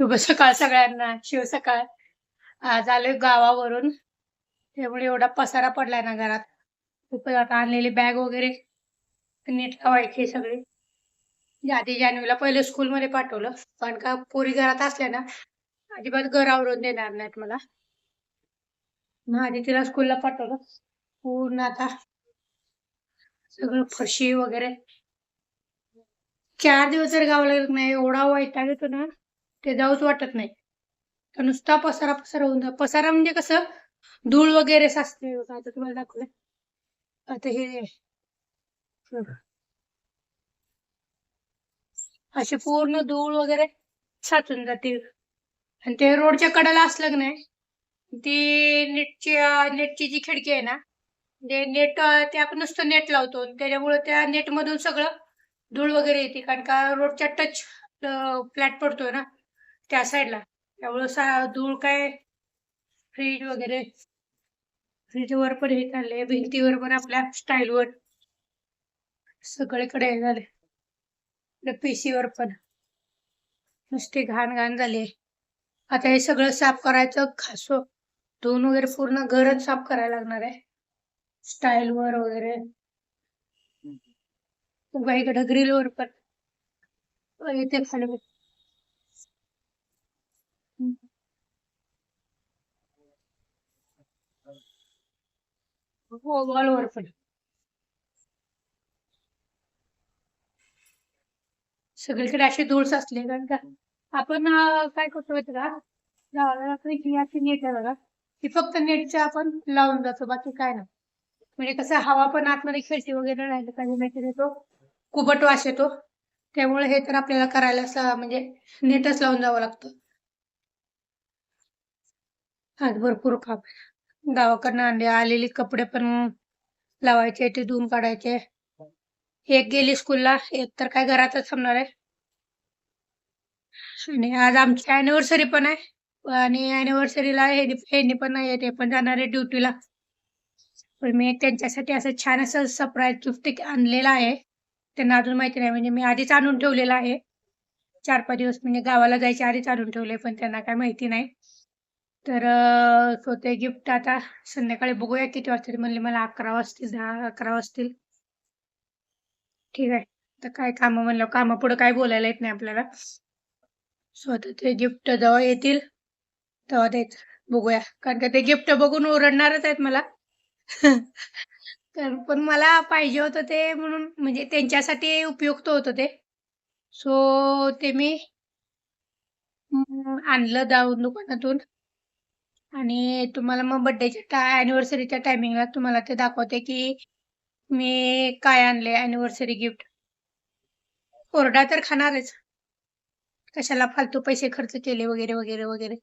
शुभ सकाळ सगळ्यांना. शिव सकाळ. आज आलोय गावावरून. त्यामुळे एवढा पसारा पडलाय ना घरात. खूप आता आणलेली बॅग वगैरे. नीट लावायची सगळी. आधी जान्हवीला पहिले स्कूलमध्ये पाठवलं. पण का पोरी घरात असल्या ना अजिबात घर आवरून देणार नाहीत मला. मग आधी तिला स्कूलला पाठवलं. पूर्ण आता सगळं फरशी वगैरे. चार दिवस जर गावाला नाही एवढा वैताग येतो ना. ते जाऊच वाटत नाही. तर नुसता पसारा पसारा होऊन जा पसारा म्हणजे कसं? धूळ वगैरे साचते. आता तुम्हाला दाखवलं आता हे असे अशी पूर्ण धूळ वगैरे साचून जाते आणि ते रोडच्या कडेला असलं की नाही ती नेटची नेटची जी खिडकी आहे ना ते नेट ते आपण नुसतं नेट लावतो. आणि त्याच्यामुळे त्या नेट मधून सगळं धूळ वगैरे येते. कारण का रोडच्या टच फ्लॅट पडतोय ना. त्या साईडला त्यामुळं सा धूळ काय फ्रीज वगैरे फ्रीजवर पण हे चाललंय. भिंतीवर पण आपल्या स्टाईलवर सगळीकडे हे झाले पीसीवर पण. नुसती घाण घाण झाली. आता हे सगळं साफ करायचं घासो धुवून वगैरे पूर्ण घरच साफ करायला लागणार आहे. स्टाईलवर वगैरे. इकडं ग्रिलवर पण. इथे खाली हो वॉलवर पण सगळीकडे अशी धूळ साचली कारण का आपण काय करतो माहिती का नेट आहे बघा ती फक्त नेटच्या आपण लावून जातो बाकी काय नाही म्हणजे कसं हवा पण आतमध्ये खेळती वगैरे राहिलं पाहिजे नाहीतर येतो कुबट वास येतो त्यामुळे हे तर आपल्याला करायला असं म्हणजे नेटच लावून जावं लागतं आज भरपूर काम. गावाकडनं आणले आलेले कपडे पण लावायचे ते धुवून काढायचे. एक गेली स्कूलला एक तर काय घरातच थांबणार आहे. आणि आज आमची अॅनिव्हर्सरी पण आहे. आणि अॅनिव्हर्सरीला हेनी पण नाही ते पण जाणार आहे ड्युटीला पण मी त्यांच्यासाठी असं छान असं सरप्राईज गिफ्ट आणलेलं आहे. त्यांना अजून माहिती नाही म्हणजे मी आधीच आणून ठेवलेलं आहे. चार पाच दिवस म्हणजे गावाला जायच्या आधीच आणून ठेवले पण त्यांना काय माहिती नाही. तर सो ते गिफ्ट आता संध्याकाळी बघूया किती वाजता म्हणले मला अकरा वाजतील दहा अकरा वाजतील. ठीक आहे. तर काय काम म्हणलं कामा पुढे काय बोलायला येत नाही आपल्याला. सो आता ते गिफ्ट जेव्हा येतील. तेव्हा द्यायचं बघूया. कारण का ते गिफ्ट बघून ओरडणारच आहेत मला. कारण पण मला पाहिजे होतं ते म्हणून म्हणजे त्यांच्यासाठी उपयुक्त होतं ते. सो ते मी आणलं जाऊन दुकानातून. आणि तुम्हाला मग बर्थडेच्या अॅनिव्हर्सरीच्या टायमिंगला तुम्हाला ते दाखवते की मी काय आणले अॅनिव्हर्सरी गिफ्ट ओरडा तर खाणारच. कशाला फालतू पैसे खर्च केले वगैरे वगैरे वगैरे.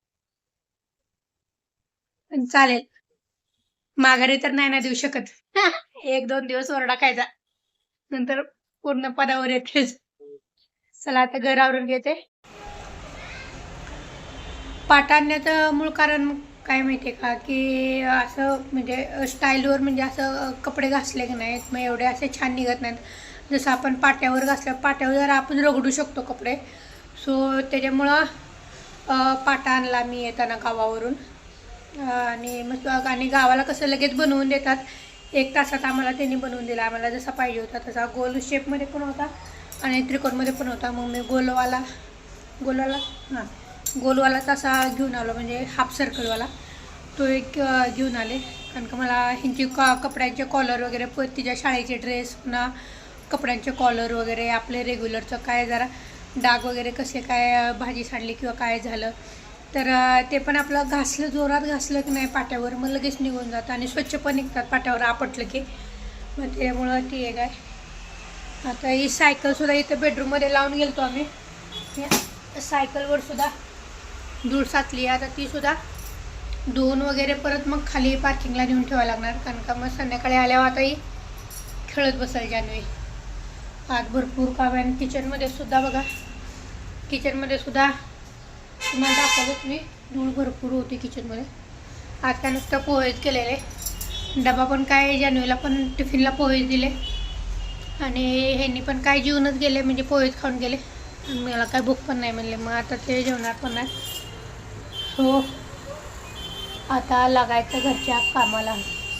पण चालेल. माघारी तर नाही ना देऊ शकत. एक दोन दिवस ओरडा खायचा. नंतर पूर्ण पदावर येतेच. चला आता घर आवरून घेते. पाट आणण्याचं मूळ कारण काय माहितीये का की असं म्हणजे स्टाईलवर म्हणजे असं कपडे घासले की नाहीत मग एवढे असे छान निघत नाहीत. जसं आपण पाट्यावर घासलं पाट्यावर जरा आपण रगडू शकतो कपडे. सो त्याच्यामुळं पाटा आणला मी येताना गावावरून. आणि मग आणि गावाला कसं लगेच बनवून देतात. एक तासात आम्हाला त्यांनी बनवून दिला. आम्हाला जसा पाहिजे होता तसा. गोल शेपमध्ये पण होता आणि त्रिकोणमध्ये पण होता. मग मी गोलवाला गोलवाला हां. गोलवाला तसा घेऊन आलो म्हणजे हाफ सर्कलवाला तो एक घेऊन आले. कारण का मला ह्यांची क कपड्यांचे कॉलर वगैरे प तिच्या शाळेचे ड्रेस पुन्हा कपड्यांचे कॉलर वगैरे आपले रेग्युलरचं काय जरा डाग वगैरे कसे काय भाजी सांडली किंवा काय झालं. तर ते पण आपलं घासलं जोरात घासलं की नाही पाट्यावर मग लगेच निघून जातं आणि स्वच्छ पण निघतात पाट्यावर आपटलं की. मग त्यामुळं ती एक आहे. आता ही सायकलसुद्धा इथं बेडरूममध्ये लावून गेलतो आम्ही. सायकलवरसुद्धा सायकलवर सुद्धा धूळ साचली आता तीसुद्धा दोन धुवून वगैरे परत मग खाली पार्किंगला नेऊन ठेवायला लागणार. कारण का मग संध्याकाळी आल्यावर आताही खेळत बसायला जानवी आज भरपूर काम आहे. आणि किचनमध्ये सुद्धा बघा किचनमध्ये सुद्धा तुम्हाला दाखवलंच मी. धूळ भरपूर होती किचनमध्ये आज काय नुसतं पोहेच केलेले. डबा पण काय जानवीला पण टिफिनला पोहेच दिले. आणि ह्यांनी पण काय जेवणच गेले म्हणजे पोहेच खाऊन गेले. आणि मला काय भूक पण नाही म्हणले. मग आता ते जेवणार पण नाही. सो आता लागायचं घरच्या कामाला.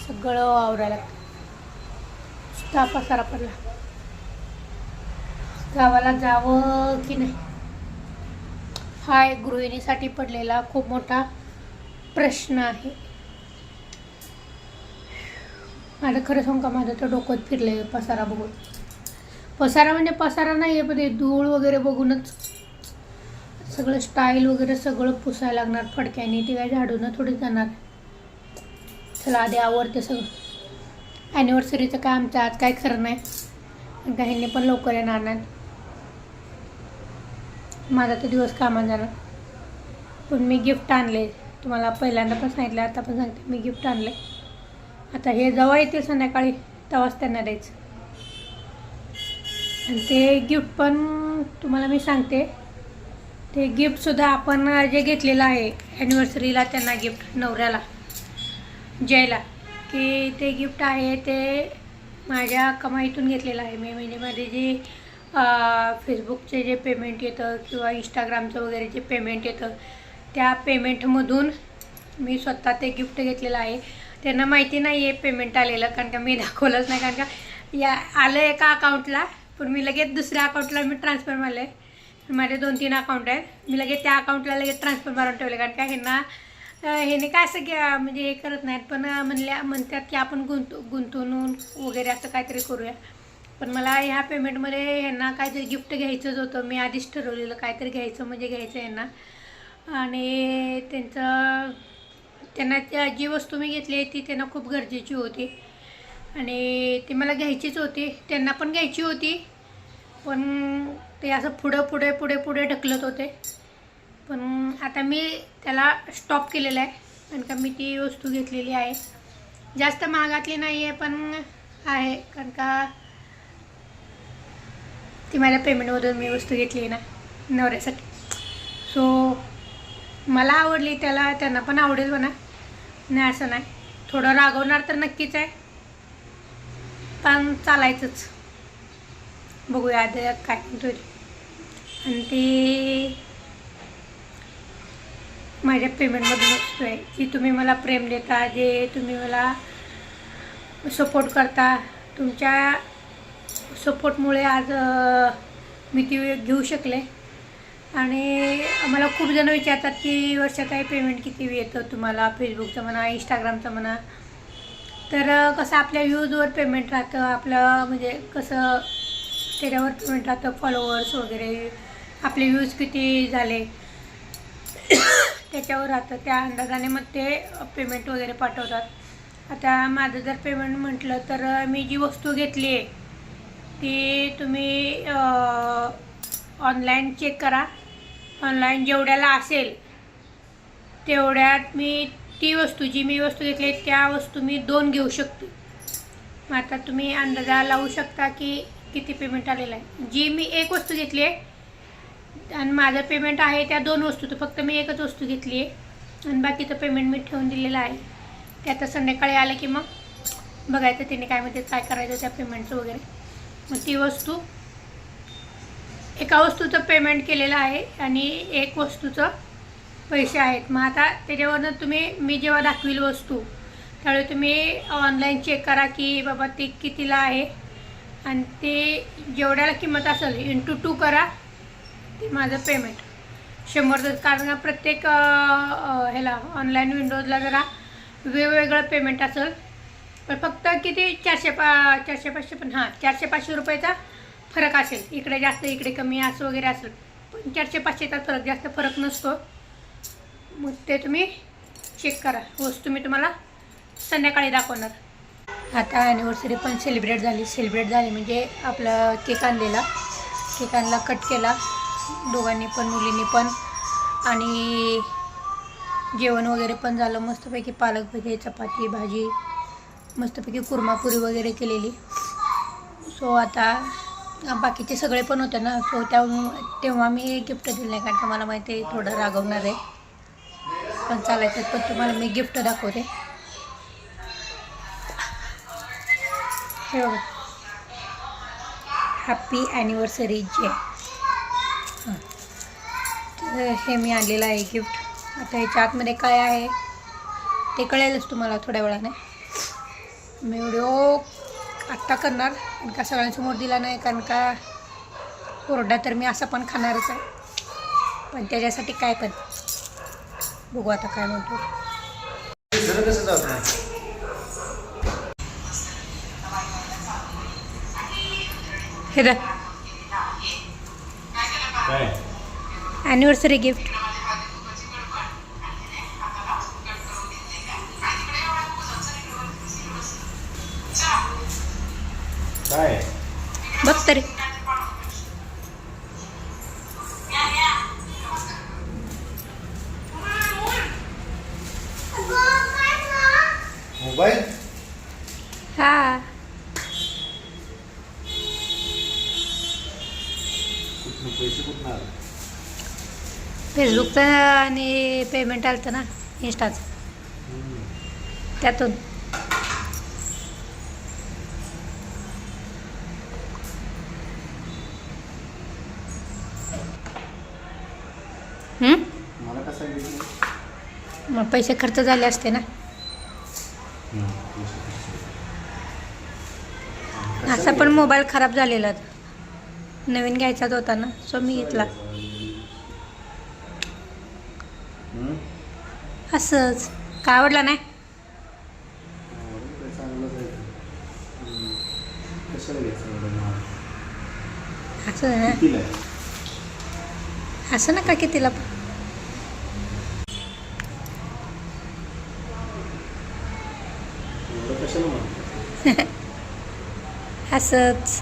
सगळं आवरायला. नुसता पसारा पडला. गावाला जावं की नाही? हा एक गृहिणीसाठी पडलेला खूप मोठा प्रश्न आहे. माझं खरं सांग का? माझं तर डोकं फिरले पसारा बघून. पसारा म्हणजे पसारा नाही आहे पण ते धूळ वगैरे बघूनच सगळं स्टाईल वगैरे सगळं पुसायला लागणार फडक्याने ते काय झाडून थोडी जाणार. चला आधी आवडते सगळं. ॲनिव्हर्सरीचं काय आमचं आज काय खरं नाही. आणि काहींनी पण लवकर येणार नाहीत. माझा तर दिवस कामा जाणार पण मी गिफ्ट आणले. तुम्हाला पहिल्यांदा पण सांगितलं आता पण सांगते. मी गिफ्ट आणले. आता हे जेव्हा येतील संध्याकाळी तेव्हाच त्यांना द्यायचं. आणि ते गिफ्ट पण तुम्हाला मी सांगते. ते गिफ्टसुद्धा आपण जे घेतलेलं आहे ॲनिव्हर्सरीला त्यांना गिफ्ट नवऱ्याला जयला. की ते गिफ्ट आहे ते माझ्या कमाईतून घेतलेलं आहे. मी महिन्यामध्ये जे फेसबुकचे जे पेमेंट येतं किंवा इंस्टाग्रामचं वगैरे जे पेमेंट येतं त्या पेमेंटमधून मी स्वतः ते गिफ्ट घेतलेलं आहे. त्यांना माहिती नाही आहे पेमेंट आलेलं कारण का मी दाखवलंच नाही. कारण का या आलं एका अकाउंटला पण मी लगेच दुसऱ्या अकाउंटला मी ट्रान्सफर मारले माझे दोन तीन अकाउंट आहेत. मी लगेच त्या अकाउंटला लगेच ट्रान्सफर मारून ठेवले. कारण का ह्यांना ह्याने काय असं घ्या म्हणजे हे करत नाहीत. पण म्हणल्या म्हणतात की आपण गुंतू गुंतवणूक वगैरे असं काहीतरी करूया. पण मला ह्या पेमेंटमध्ये ह्यांना काहीतरी गिफ्ट घ्यायचंच होतं. मी आधीच ठरवलेलं काहीतरी घ्यायचं म्हणजे घ्यायचं यांना आणि त्यांचं त्यांना त्या जी वस्तू मी घेतली ती त्यांना खूप गरजेची होती. आणि ती मला घ्यायचीच होती. त्यांना पण घ्यायची होती. पण ते असं पुढं पुढे पुढे पुढे ढकलत होते. पण आता मी त्याला स्टॉप केलेला आहे. कारण का मी ती वस्तू घेतलेली आहे. जास्त महागातली नाही आहे पण आहे. कारण का ती माझ्या पेमेंटमधून मी वस्तू घेतली आहे ना नवऱ्यासाठी. सो मला आवडली त्याला त्यांना पण आवडेल म्हणा. नाही असं नाही. थोडं रागवणार तर नक्कीच आहे. पण चालायचंच. बघूया आधी काय म्हणतो आणि ते माझ्या पेमेंटमधून वस्तू आहे जी तुम्ही मला प्रेम देता जे तुम्ही मला सपोर्ट करता. तुमच्या सपोर्टमुळे आज मी ती घेऊ शकले. आणि मला खूप जण विचारतात की वर्षात पेमेंट किती येतं तुम्हाला? फेसबुकचं म्हणा इंस्टाग्रामचं म्हणा. तर कसं आपल्या व्ह्यूजवर पेमेंट राहतं? आपलं म्हणजे कसं त्याच्यावर पेमेंट राहतं? फॉलोअर्स वगैरे आपले व्यूज किती झाले? त्याच्यावर राहतं त्या अंदाजाने मग ते पेमेंट वगैरे पाठवतात. आता माझं जर पेमेंट म्हटलं तर मी जी वस्तू घेतली आहे ती तुम्ही ऑनलाईन चेक करा. ऑनलाईन जेवढ्याला असेल तेवढ्यात मी ती वस्तू जी मी वस्तू घेतली आहे त्या वस्तू मी दोन घेऊ शकते. मग आता तुम्ही अंदाजा लावू शकता की किती पेमेंट आलेलं आहे. जी मी एक वस्तू घेतली आहे आणि माझं पेमेंट आहे त्या दोन वस्तू तर फक्त मी एकच वस्तू घेतली आहे आणि बाकीचं पेमेंट मी ठेवून दिलेलं आहे. ते आता संध्याकाळी आलं की मग बघायचं त्याने काय म्हणते काय करायचं त्या पेमेंटचं वगैरे. मग ती वस्तू एका वस्तूचं पेमेंट केलेलं आहे आणि एक वस्तूचं पैसे आहेत. मग आता त्याच्यावरनं तुम्ही मी जेव्हा दाखवील वस्तू त्यावेळी तुम्ही ऑनलाईन चेक करा की बाबा ती कितीला आहे. आणि ते जेवढ्याला किंमत असेल इंटू टू करा. ते माझं पेमेंट शंभर दिवस कारण प्रत्येक ह्याला ऑनलाईन विंडोजला जरा वेगवेगळं पेमेंट असेल. पण फक्त किती? चारशे पा चारशे पाचशे पण हां चारशे पाचशे रुपयाचा फरक असेल. इकडे जास्त इकडे कमी असं वगैरे असेल. पण चारशे पाचशेचा फरक जास्त फरक नसतो. मग ते तुम्ही चेक करा. वस्तू मी तुम्हाला संध्याकाळी दाखवणार. आता ॲनिव्हर्सरी पण सेलिब्रेट झाली. सेलिब्रेट झाली म्हणजे आपलं केक आणलेला. केक आणला कट केला. दोघांनी पण मुलींनी पण. आणि जेवण वगैरे पण झालं मस्तपैकी पालक वगैरे चपाती भाजी मस्तपैकी कुर्मापुरी वगैरे केलेली. सो आता बाकीचे सगळे पण होते ना सो त्या तेव्हा मी गिफ्ट दिलं नाही कारण तुम्हाला मला माहिती आहे थोडं रागवणार आहे. पण चालायचं पण तुम्हाला मी गिफ्ट दाखवते. हे बघा. हॅपी ॲनिव्हर्सरी जे हां. हे मी आणलेलं आहे गिफ्ट. आता ह्याच्या आतमध्ये काय आहे ते कळेलच तुम्हाला थोड्या वेळाने. मी व्हिडिओ आत्ता करणार कारण का सगळ्यांसमोर दिला नाही कारण का ओरडा तर मी असा पण खाणारच आहे. पण त्याच्यासाठी काय पण. बघू आता काय म्हणतो. हे ॲनिव्हर्सरी गिफ्ट काय? बघ तरी फेसबुकचं आणि पेमेंट आलं होतं ना इंस्टाचं त्यातून. मग पैसे खर्च झाले असते ना. असा पण मोबाईल खराब झालेला. नवीन घ्यायचाच होता ना सो मी घेतला असंच. का आवडला नाही? असं ना? असं नका कितीला पण. असंच.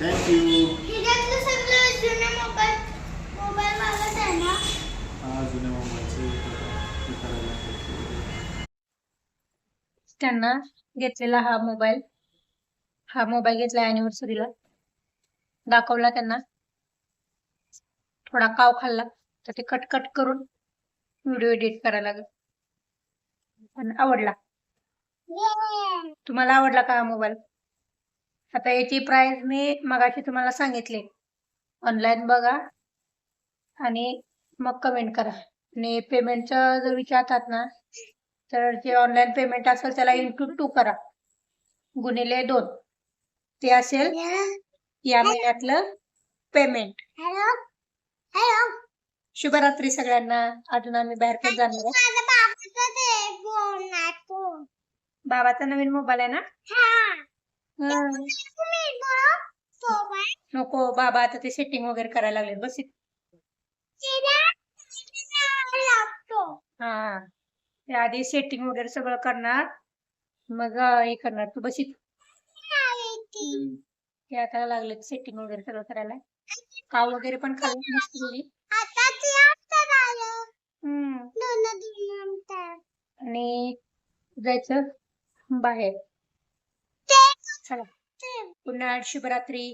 थँक्यू हा. जुन्या मोबाईलचे हे करायला लागतं. त्यांना घेतलेला हा मोबाईल हा मोबाईल घेतला अॅनिव्हर्सरीला दाखवला त्यांना. थोडा काव खाल्ला तर ते कट कट करून व्हिडिओ एडिट करायला लागला. पण आवडला. तुम्हाला आवडला का हा मोबाईल? आता याची प्राइस मी मगाशी तुम्हाला सांगितले. ऑनलाईन बघा आणि मग कमेंट करा. आणि पेमेंटचं जर विचारतात ना तर जे ऑनलाईन पेमेंट असेल त्याला इंटू टू करा. गुणिले दोन. ते असेल या महिन्यातलं पेमेंट शुभरात्री सगळ्यांना. अजून आम्ही बाहेर पण जाणार बाबाचा नवीन मोबाईल आहे ना? हं. नको बाबा आता ते सेटिंग वगैरे करायला लागले बस इथं. हा. ते आधी सेटिंग वगैरे सगळं करणार. मग अं, हे करणार. तू बस इथं. ते आता लागले सेटिंग वगैरे सगळं करायला. काव वगैरे पण खाल्लं मस्त गेली हम्म. आणि जायचं? बाहेर. चला. पुन्हा शुभरात्री.